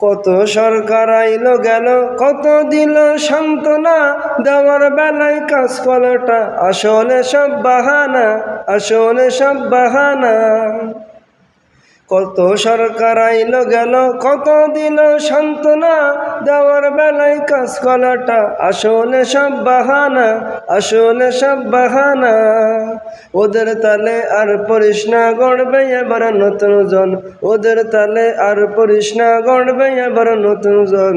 কত সরকার আইলো গেল, কত দিল সান্ত্বনা, দেওয়ার বেলায় কাজ কলটা আসলে সব বাহানা, আসলে সব বাহানা। কত সরকার আইল গেল, কত দিল সান্ত্বনা। দেওয়ার বেলায় কাজ করাটা আসলে সব বাহানা, আসলে সব বাহানা। ওদের তালে আর পরিস না গড়বে এবার নতুন জন। ওদের তালে আর পরিস না গড়বে এবার নতুন জন।